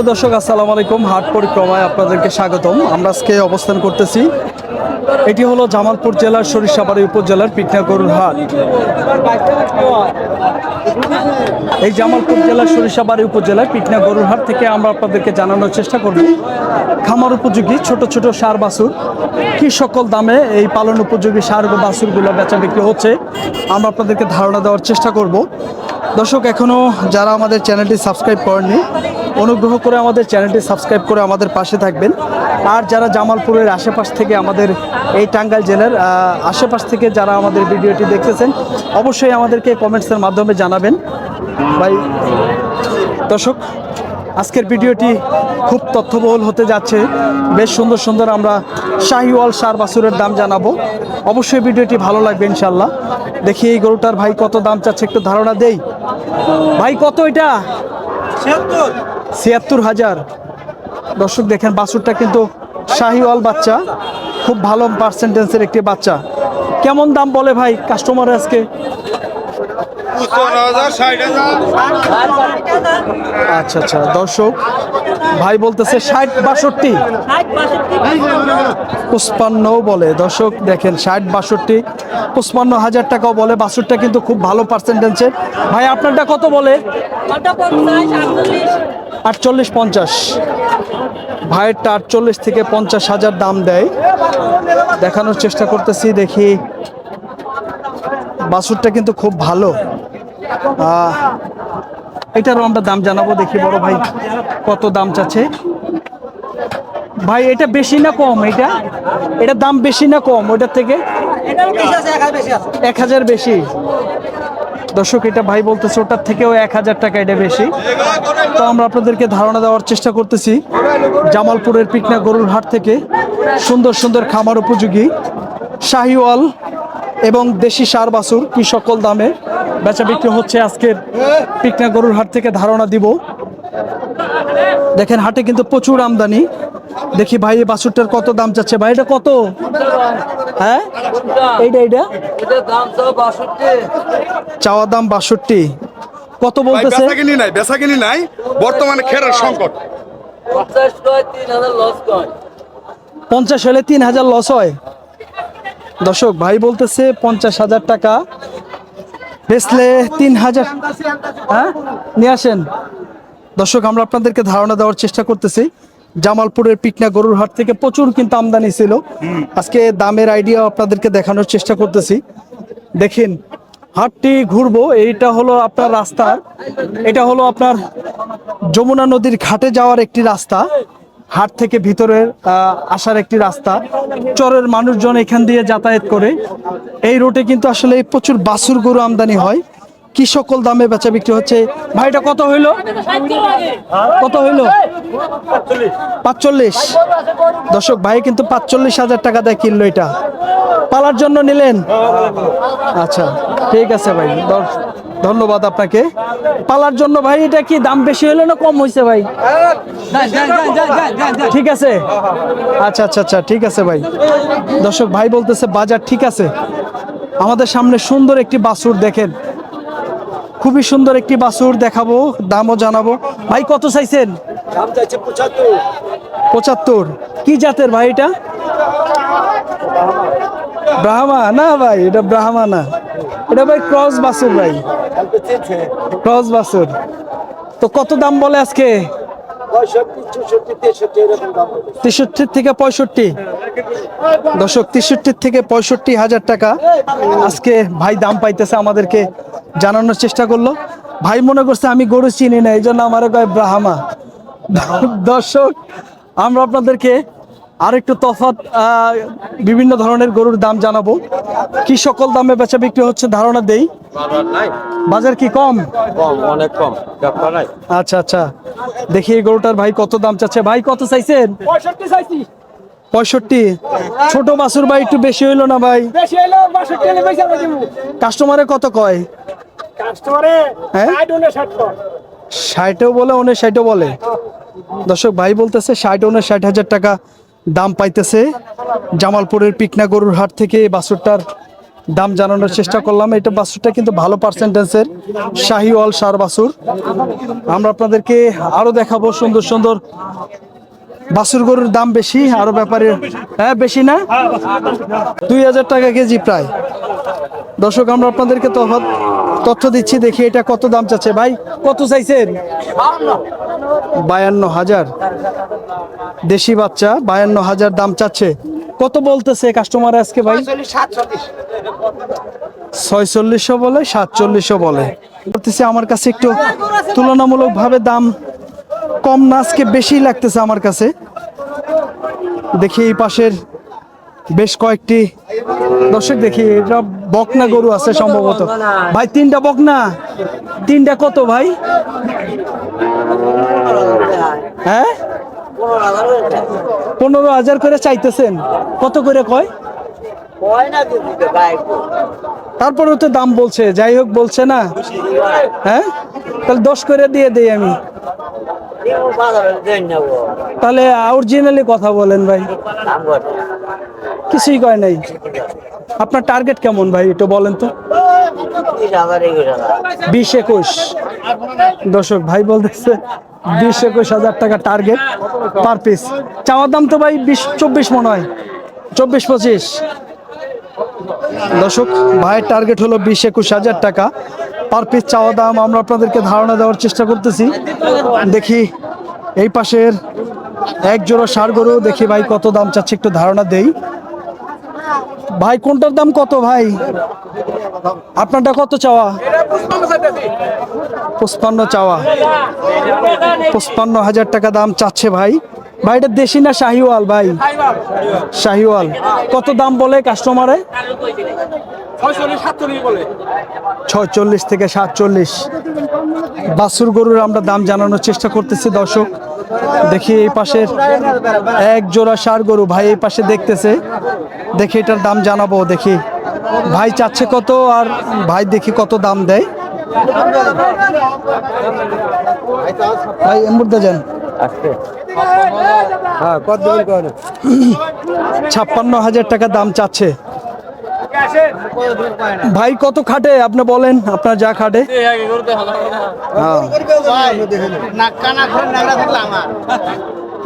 সুপ্রিয় দর্শক, আসসালামু আলাইকুম। হাট পরিক্রমায় আপনাদেরকে স্বাগতম। আমরা আজকে অবস্থান করতেছি। এটি হলো জামালপুর জেলার সরিষাবাড়ি উপজেলার পিকনা হাট। এই জামালপুর জেলার সরিষাবাড়ি উপজেলার পিকনা গরুর হাট থেকে আমরা আপনাদেরকে জানানোর চেষ্টা করব। খামার উপযোগী, ছোট ছোট সার বাছুর। কি সকল দামে এই পালন উপযোগী সার ও বাছুরগুলো বেচা বিক্রি হচ্ছে, আমরা আপনাদেরকে ধারণা দেওয়ার চেষ্টা করব। দর্শক এখনও যারা আমাদের চ্যানেলটি সাবস্ক্রাইব করেননি অনুগ্রহ করে আমাদের চ্যানেলটি সাবস্ক্রাইব করে আমাদের পাশে থাকবেন। আর যারা জামালপুরের আশেপাশ থেকে আমাদের এই টাঙ্গাইল জেলার আশেপাশ থেকে যারা আমাদের ভিডিওটি দেখতেছেন, অবশ্যই আমাদেরকে কমেন্টসের মাধ্যমে জানাবেন। ভাই, দর্শক, আজকের ভিডিওটি খুব তথ্যবহুল হতে যাচ্ছে। বেশ সুন্দর সুন্দর আমরা শাহিওয়াল সার বাসুরের দাম জানাব। অবশ্যই ভিডিওটি ভালো লাগবে ইনশাল্লাহ দেখি এই গরুটার ভাই কত দাম চাচ্ছে একটু ধারণা দেই। ভাই, কত এটা? ছিয়াত্তর হাজার। দর্শক দেখেন, বাছুরটা কিন্তু শাহিওয়াল বাচ্চা, খুব ভালো পার্সেন্টেন্সের একটি বাচ্চা। কেমন দাম বলে ভাই কাস্টমার আজকে পঁচপান্ন হাজার ষাট হাজার আচ্ছা আচ্ছা দর্শক, ভাই বলতেছে ষাট বাষট্টি। পঁচপান্ন বলে। দর্শক, দেখেন, ষাট বাষট্টি, পঁচপান্ন হাজার টাকাও বলে। বাষট্টা কিন্তু খুব ভালো পার্সেন্টেন্সের ভাই, আপনারটা কত বলে? আটচল্লিশ পঞ্চাশ। ভাইয়েরটা আটচল্লিশ থেকে পঞ্চাশ হাজার দাম দেয়। দেখানোর চেষ্টা করতেছি, দেখি। বাছুরটা কিন্তু খুব ভালো। এটারও আমরা দাম জানাব দেখি বড় ভাই কত দাম চাচ্ছে। ভাই এটা বেশি না কম এটা এটা দাম বেশি না কম ওটার থেকে? এক হাজার বেশি। দর্শক এটা ভাই বলতেছে ওটার থেকেও এক হাজার টাকা এটা বেশি। তো আমরা আপনাদেরকে ধারণা দেওয়ার চেষ্টা করতেছি জামালপুরের পিকনা গরুর হাট থেকে সুন্দর সুন্দর খামার উপযোগী। শাহিওয়াল এবং দেশি সার বাছুর কি সকল দামে বেচা বিক্রি হচ্ছে আজকের পিকনা গরুর হাট থেকে ধারণা দিব। দেখেন হাটে কিন্তু প্রচুর আমদানি। দেখি ভাই এই বাছুরটার কত দাম চাচ্ছে? ভাই এটা কত? হ্যাঁ? এইটা এইটা? চাওয়া দাম বাষট্টি। কত বলতেছে? নাই বেচা নাই। বর্তমানে খেরার সংকট। পঞ্চাশ হলে তিন হাজার লস হয়। দর্শক ভাই বলতেছে পঞ্চাশ হাজার টাকা। বেচলে তিন হাজার হ্যাঁ? নিয়ে আসেন। দর্শক আমরা আপনাদেরকে ধারণা দেওয়ার চেষ্টা করতেছি। জামালপুরের পিকনা গরুর হাট থেকে প্রচুর কিন্তু আমদানি ছিল। আজকে দামের আইডিয়া আপনাদেরকে দেখানোর চেষ্টা করতেছি। দেখেন হাটটি ঘুরবো এইটা হলো আপনার রাস্তা। এটা হলো আপনার যমুনা নদীর ঘাটে যাওয়ার একটি রাস্তা। হাট থেকে ভিতরের আসার একটি রাস্তা। চরের মানুষজন এখান দিয়ে যাতায়াত করে। এই রোডে কিন্তু আসলে প্রচুর বাছুর গরু আমদানি হয়। কি সকল দামে বেচা বিক্রি হচ্ছে? ভাইটা কত হইল? কত হইল? পাঁচচল্লিশ। দর্শক, ভাই কিন্তু পাঁচচল্লিশ হাজার টাকা দেয় কিনলো এটা। পালার জন্য নিলেন? আচ্ছা ঠিক আছে ভাই। ধর- ধন্যবাদ আপনাকে। পালার জন্য ভাই এটা কি দাম বেশি হলো না কম হয়েছে ভাই? ঠিক আছে? আচ্ছা আচ্ছা আচ্ছা ঠিক আছে ভাই। দর্শক ভাই বলতেছে বাজার ঠিক আছে। আমাদের সামনে সুন্দর একটি বাছুর দেখেন। খুবই সুন্দর একটি বাছুর দেখাবো দামও জানাব। ভাই কত চাইছেন? পঁচাত্তর। কি জাতের ভাই এটা? ব্রাহ্মা না ভাই এটা ব্রাহ্মা না। এটা ভাই ক্রস বাসুর ভাই। ক্রস বাসুর তো কত দাম বলে আজকে? থেকে পঁয়ষট্টি। দর্শক, তেষট্টি থেকে পঁয়ষট্টি হাজার টাকা আজকে ভাই দাম পাইতেছে আমাদেরকে জানানোর চেষ্টা করল। ভাই মনে করছে আমি গরু চিনি না, এই জন্য আমার কয় ব্রাহ্মা। দর্শক, আমরা আপনাদেরকে আরেকটু তফাৎ আহ, বিভিন্ন ধরনের গরুর দাম জানাব। কি সকল দামে বেচা বিক্রি হচ্ছে ধারণা দেই? বাজার কি কম? কম অনেক কম আচ্ছা আচ্ছা। দেখি এই গরুটার ভাই কত দাম চাচ্ছে। ভাই কত চাইছেন? পঁয়ষট্টি ছোট বাসুর ভাই একটু বেশি হইল না ভাই? কাস্টমারে কত কয়? হ্যাঁ? ষাটও বলে উনষাটও বলে। দর্শক ভাই বলতেছে ষাট উনষাট হাজার টাকা। দাম পাইতেছে। জামালপুরের পিকনা গরুর হাট থেকে এই বাছুরটার দাম জানানোর চেষ্টা করলাম। এটা বাছুরটা কিন্তু ভালো পার্সেন্টেন্সের শাহিওয়াল সার বাছুর। আমরা আপনাদেরকে আরও দেখাবো সুন্দর সুন্দর বাছুর গরুর দাম বেশি আরও ব্যাপারে হ্যাঁ বেশি না? দুই হাজার টাকা কেজি প্রায়। দর্শক, আমরা আপনাদেরকে তফাৎ তথ্য দিচ্ছি, দেখি এটা কত দাম চাচ্ছে। ভাই, কত চাইছেন? বায়ান্ন হাজার। দেশি বাচ্চা, বায়ান্ন হাজার দাম চাচ্ছে। কত বলতেছে কাস্টমার আজকে ভাই? ছয়চল্লিশশো বলে, সাতচল্লিশশো বলে। বলতেছে আমার কাছে একটু তুলনামূলকভাবে দাম কম না, আজকে বেশি লাগতেছে আমার কাছে। দেখি এই পাশের বেশ কয়েকটি দর্শক দেখি এটা বকনা গরু আছে সম্ভবত। ভাই, তিনটা বকনা? তিনটা কত ভাই? হ্যাঁ? পনেরো হাজার করে চাইতেছেন। কত করে কয়? তারপরেও তো দাম বলছে, যাই হোক বলছে না। হ্যাঁ? তাহলে দশ করে দিয়ে দিই আমি। তাহলে অরিজিনালি কথা বলেন ভাই। কিছুই কয় নাই। আপনার টার্গেট কেমন ভাই, একটু বলেন তো? বিশ একুশ। দর্শক, ভাই বলতেছে, বিশ একুশ হাজার টাকা টার্গেট পার পিস চাওয়ার দাম তো ভাই বিশ, চব্বিশ মনে হয়। চব্বিশ, পঁচিশ। দর্শক, ভাইয়ের টার্গেট হলো বিশ একুশ হাজার টাকা। পার পিস চাওয়া দাম আমরা আপনাদেরকে ধারণা দেওয়ার চেষ্টা করতেছি। দেখি, এই পাশের এক জোড়া সার গরু, দেখি ভাই কত দাম চাচ্ছে, একটু ধারণা দেই। ভাই, কোনটার দাম কত ভাই? আপনারটা কত চাওয়া? পঁচপান্ন চাওয়া। পঁচপান্ন হাজার টাকা দাম চাচ্ছে ভাই। ভাই, এটা দেশি না শাহিওয়াল ভাই? শাহিওয়াল। কত দাম বলে কাস্টমারে ছয়চল্লিশ থেকে সাতচল্লিশ। বাসুর গরুর আমরা দাম জানানোর চেষ্টা করতেছি দর্শক। দেখি এই পাশের এক জোড়া সার গরু। ভাই এই পাশে দেখতেছে। দেখি এটার দাম জানাব দেখি। ভাই চাচ্ছে কত আর ভাই দেখি কত দাম দেয়। ভাই যান। হ্যাঁ ছাপ্পান্ন হাজার টাকা দাম চাচ্ছে। ভাই কত খাটে? আপনি বলেন আপনার যা খাটে। হ্যাঁ।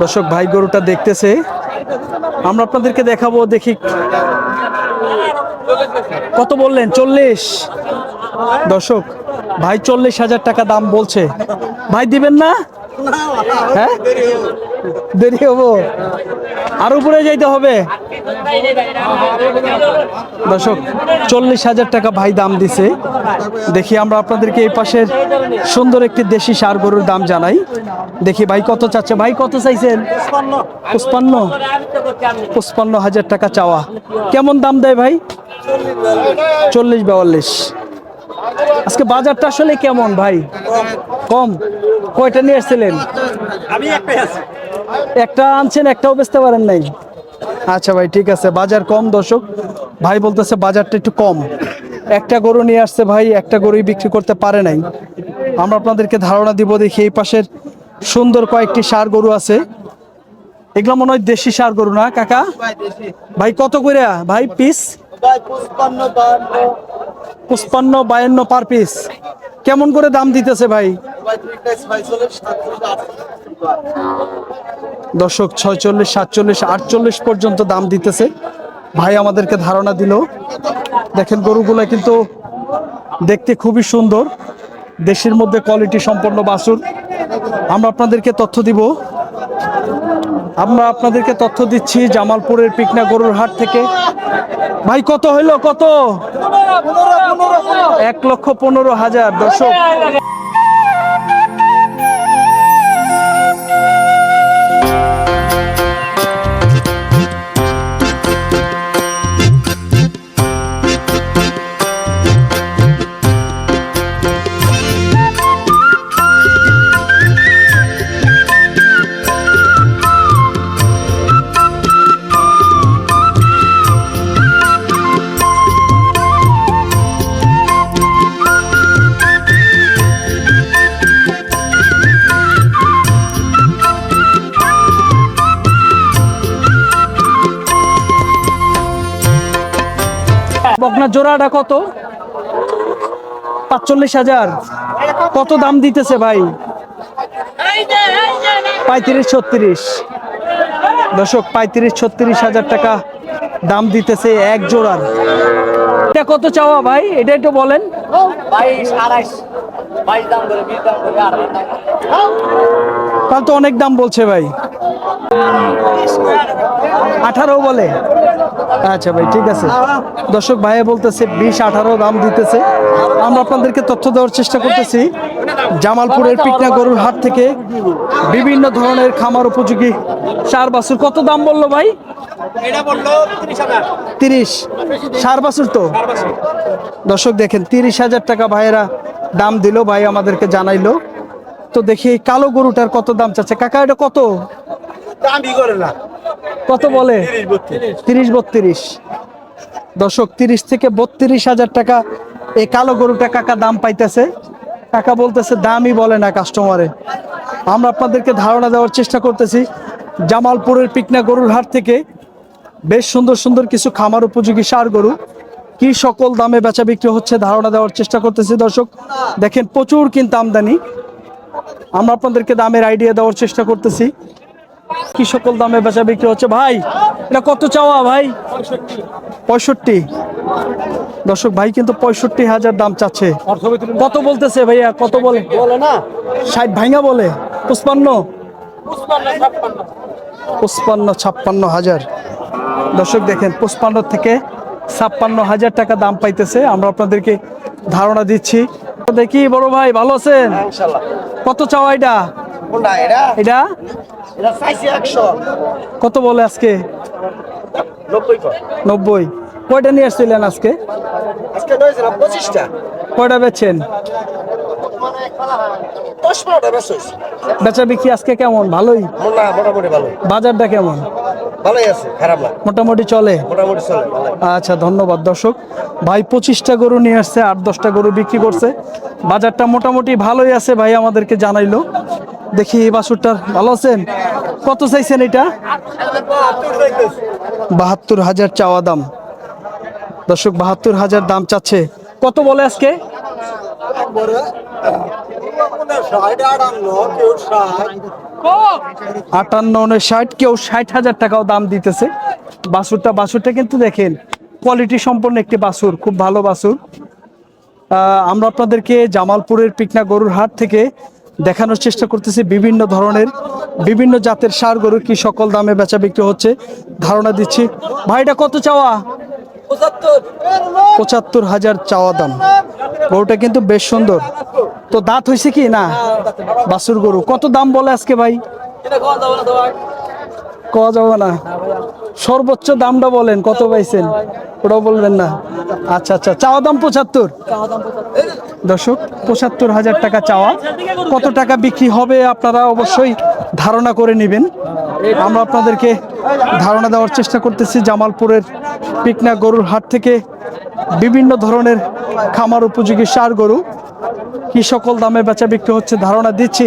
দর্শক ভাই গরুটা দেখতেছে। আমরা আপনাদেরকে দেখাবো দেখি। কত বললেন? চল্লিশ। দর্শক ভাই চল্লিশ হাজার টাকা দাম বলছে। ভাই দিবেন না? হ্যাঁ? দেরি হব। আর উপরে যাইতে হবে। দর্শক, চল্লিশ হাজার টাকা ভাই দাম দিছে। দেখি আমরা আপনাদেরকে এই পাশের সুন্দর একটি দেশি সার গরুর দাম জানাই। দেখি ভাই কত চাচ্ছে? ভাই কত চাইছেন? পুষ্পান্ন পুষ্পান্ন হাজার টাকা চাওয়া। কেমন দাম দেয় ভাই? চল্লিশ বিয়াল্লিশ। আজকে বাজারটা আসলে কেমন ভাই? কম। কয়টা নিয়ে এসেছিলেন? একটা আনছেন একটাও বেচতে পারেন নাই। আচ্ছা ভাই ঠিক আছে। বাজার কম দর্শক। ভাই বলতেছে বাজারটা একটু কম। একটা গরু নিয়ে আসছে ভাই একটা গরুই বিক্রি করতে পারে নাই। আমরা আপনাদেরকে ধারণা দিব দেখি এই পাশের সুন্দর কয়েকটি সার গরু আছে। এগুলো মনে হয় দেশি সার গরু না কাকা? ভাই কত করে ভাই পিস পুষ্পান্ন বায়ান্ন পার পিস কেমন করে দাম দিতেছে ভাই? দর্শক, ছয়চল্লিশ, সাতচল্লিশ, আটচল্লিশ পর্যন্ত দাম দিতেছে। ভাই আমাদেরকে ধারণা দিল। দেখেন, গরুগুলো কিন্তু দেখতে খুবই সুন্দর। দেশের মধ্যে কোয়ালিটি সম্পন্ন বাছুর। আমরা আপনাদেরকে তথ্য দিব। আমরা আপনাদেরকে তথ্য দিচ্ছি জামালপুরের পিকনা গরুর হাট থেকে। ভাই, কত হইল? কত? এক লক্ষ পনেরো হাজার। দর্শক জোড়াটা কত? পাঁচচল্লিশ হাজার। কত দাম দিতেছে ভাই? পঁয়ত্রিশ, ছত্রিশ। দর্শক, পঁয়ত্রিশ, ছত্রিশ হাজার টাকা দাম দিতেছে এক জোড়ার। এটা কত চাওয়া ভাই? এটা একটু বলেন। আড়াইশ বাইশ দাম বিশ দাম তাহলে তো অনেক দাম বলছে ভাই। আঠারো বলে। আচ্ছা ভাই ঠিক আছে। দর্শক ভাইয়া বলতেছে বিশ আঠারো দাম দিতেছে। আমরা আপনাদেরকে তথ্য দেওয়ার চেষ্টা করতেছি। জামালপুরের পিকনা গরুর হাট থেকে বিভিন্ন ধরনের খামার উপযোগী সার বাছুর। কত দাম বলল ভাই? তিরিশ সার বাছুর তো? দর্শক দেখেন তিরিশ হাজার টাকা ভাইয়েরা দাম দিল ভাই আমাদেরকে জানাইলো। তো দেখি এই কালো গরুটার কত দাম চাচ্ছে? কাকা এটা কত? দামই করে না। কত বলে? তিরিশ বত্রিশ। দশক তিরিশ থেকে বত্রিশ হাজার টাকা এই কালো গরুটা কাকা দাম পাইতেছে। কাকা বলতেছে দামই বলে না কাস্টমারে আমরা আপনাদেরকে ধারণা দেওয়ার চেষ্টা করতেছি জামালপুরের পিকনা গরুর হাট থেকে বেশ সুন্দর সুন্দর কিছু খামার উপযোগী সার গরু। কি সকল দামে বেচা বিক্রি হচ্ছে ধারণা দেওয়ার চেষ্টা করতেছি দর্শক। দেখেন প্রচুর কিন্তু আমদানি। আমরা আপনাদেরকে দামের আইডিয়া দেওয়ার চেষ্টা করতেছি। কি সকল দামে বেচা বিক্রি হচ্ছে? ভাই, এটা কত চাওয়া ভাই? পঁয়ষট্টি। দর্শক, ভাই কিন্তু পঁয়ষট্টি হাজার দাম চাচ্ছে। কত বলতেছে ভাইয়া? কত বলে? না ষাট ভাইঙ্গা বলে। পুষ্পান্ন পুষ্পান্ন ছাপ্পান্ন হাজার। দর্শক দেখেন পুষ্পান্ন থেকে ছাপ্পান্ন হাজার টাকা দাম পাইতেছে। আমরা আপনাদেরকে ধারণা দিচ্ছি। দেখি বড় ভাই ভালো আছেন? কত চাওয়া এটা? এটা? কত বলে আজকে? নব্বই কয়টা নিয়ে আসছিলেন আজকে? কয়টা বেচছেন? বেচা বিক্রি আজকে কেমন? ভালোই? বাজারটা কেমন? ভালোই আছে খারাপ না। মোটামুটি চলে? মোটামুটি চলে আচ্ছা ধন্যবাদ দর্শক। ভাই পঁচিশটা গরু নিয়ে আসছে আট দশটা গরু বিক্রি করছে। বাজারটা মোটামুটি ভালোই আছে ভাই আমাদেরকে জানাইলো। দেখি এই বাছুরটার ভালো আছেন? কত চাইছেন এটা? বাহাত্তর হাজার চাওয়া দাম। দর্শক বাহাত্তর হাজার দাম চাচ্ছে। কত বলে আজকে? আটান্ন ষাট। কেউ ষাট হাজার টাকাও দাম দিতেছে। বাসুরটা বাছুরটা কিন্তু দেখেন কোয়ালিটি সম্পন্ন একটি বাছুর খুব ভালো বাসুর। আমরা আপনাদেরকে জামালপুরের পিকনা গরুর হাট থেকে দেখানোর চেষ্টা করতেছি বিভিন্ন ধরনের, বিভিন্ন জাতের সার গরু কি সকল দামে বেচা বিক্রি হচ্ছে, ধারণা দিচ্ছি। ভাইটা কত চাওয়া? পঁচাত্তর হাজার চাওয়া দাম। গরুটা কিন্তু বেশ সুন্দর। তো দাঁত হয়েছে কি? না বাসুর গরু। কত দাম বলে আজকে ভাই? কওয়া যাবে না। সর্বোচ্চ দামটা বলেন, কত পাইছেন? ওটাও বলবেন না। আচ্ছা আচ্ছা চাওয়া দাম পঁচাত্তর। দর্শক, পঁচাত্তর হাজার টাকা চাওয়া। কত টাকা বিক্রি হবে আপনারা অবশ্যই ধারণা করে নেবেন। আমরা আপনাদেরকে ধারণা দেওয়ার চেষ্টা করতেছি জামালপুরের পিকনা গরুর হাট থেকে বিভিন্ন ধরনের খামার উপযোগী সার গরু কি সকল দামে বেচা বিক্রি হচ্ছে ধারণা দিচ্ছি।